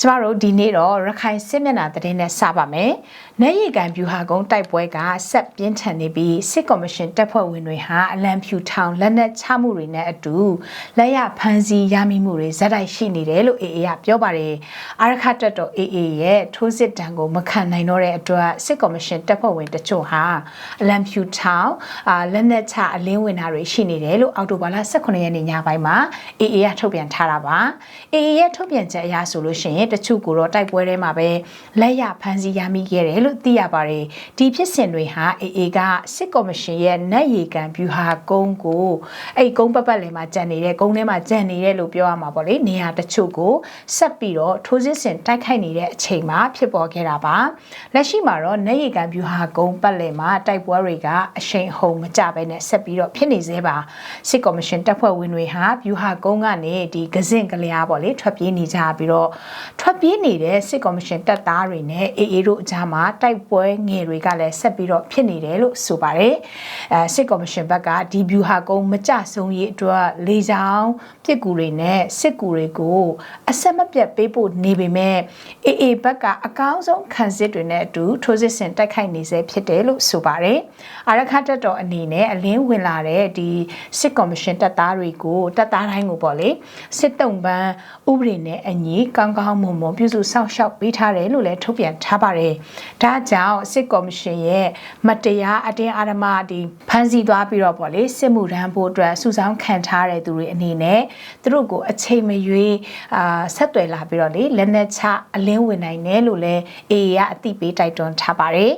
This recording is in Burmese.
ကျမတို့ဒီနေ့တော့ရခိုင်စစ်မျက်နှာသတင်းနဲ့စပါမယ်။နိုင်ရီကန်ဗျူဟာကုန်းတိုက်ပွဲကဆက်ပြင်းထန်နေပြီးစစ်ကော်မရှင်တပ်ဖွဲ့ဝင်တွေဟာအလံဖြူထောင်လက်နက်ချမှုတွေနဲ့အတူလက်ရဖမ်းဆီးရမိမှုတွေဇက်တိုက်ရှိနေတယ်လို့ AA ကပြောပါတယ်။အာရခတပ်တော် AA ရဲ့ထိုးစစ်တံကိုမခံနိုင်တော့တဲ့အတွက်စစ်ကော်မရှင်တပ်ဖွဲ့ဝင်တချို့ဟာအလံဖြူထောင်အာလက်နက်ချအလင်းဝင်တာတွေရှိနေတယ်လို့အောက်တိုဘာလ18ရက်နေ့ညပိုင်းမှာ AA ကထုတ်ပြန်ထားတာပါ။ AA ရဲ့ထုတ်ပြန်ချက်အရဆိုလို့ရှိရင်တချို့ကိုတော့တိုက်ပွဲထဲမှာပဲလက်ရဖမ်းဆီးရမိခဲ့တယ်လို့သိရပါတယ်ဒီဖြစ်စဉ်တွေဟာ AA ကစစ်ကော်မရှင်ရဲ့နက်ရီကန်ဗျူဟာကုန်းကိုအဲ့ကုန်းပတ်ပတ်လည်မှာကြံနေတဲ့ကုန်းထဲမှာကြံနေတယ်လို့ပြောရမှာပေါ့လေနေရာတချို့ကိုဆက်ပြီးတော့ထိုးစစ်ဆင်တိုက်ခိုက်နေတဲ့အချိန်မှာဖြစ်ပေါ်ခဲ့တာပါလက်ရှိမှာတော့နက်ရီကန်ဗျူဟာကုန်းပတ်လည်မှာတိုက်ပွဲတွေကအရှိန်ဟုန်မကြပဲနဲ့ဆက်ပြီးတော့ဖြစ်နေသေးပါစစ်ကော်မရှင်တပ်ဖွဲ့ဝင်တွေဟာဗျူဟာကုန်းကနေဒီကစင့်ကလျားပေါ့လေထွက်ပြေးနေကြပြီးတော့ထွက်ပြေးနေတဲ့စစ်ကော်မရှင်တပ်သားတွေနဲ့အေအေတို့အကြားမှာတိုက်ပွဲငယ်တွေကလည်းဆက်ပြီးတော့ဖြစ်နေတယ်လို့ဆိုပါတယ်အဲစစ်ကော်မရှင်ဘက်ကဒီဗျူဟာကုန်းမကြဆုံးရေးအတွက်လေကြောင်းပြစ်ကူတွေနဲ့စစ်ကူတွေကိုအဆက်မပြတ်ပေးဖို့နေပေမဲ့အေအေဘက်ကအကောင်းဆုံးခံစစ်တွေနဲ့အတူထိုးစစ်ဆင်တိုက်ခိုက်နေစေဖြစ်တယ်လို့ဆိုပါတယ်အာရခတပ်တော်အနေနဲ့အလင်းဝင်လာတဲ့ဒီစစ်ကော်မရှင်တပ်သားတွေကိုတပ်သားတိုင်းကိုပေါ့လေစစ်တုံးပန်းဥပဒေနဲ့အညီကောင်းကောင်းမွန်မွန်ပြုစုစောင့်ရှောက်ပေးထားတယ်လို့လည်းထုတ်ပြန်ထားပါတယ်။ဒါကြောင့်စစ်ကော်မရှင်ရဲ့မတရားအတင်းအဓမ္မဒီဖမ်းဆီးသွားပြီးတော့ပေါ့လေစစ်မှုထမ်းဖို့အတွက်စုဆောင်းခံထားတဲ့သူတွေအနေနဲ့သူတို့ကိုအချိန်မရွေးအာဆက်သွယ်လာပြီးတော့လေလက်နက်ချအလင်းဝင်နိုင်တယ်လို့လည်း AA ကအသိပေးတိုက်တွန်းထားပါတယ်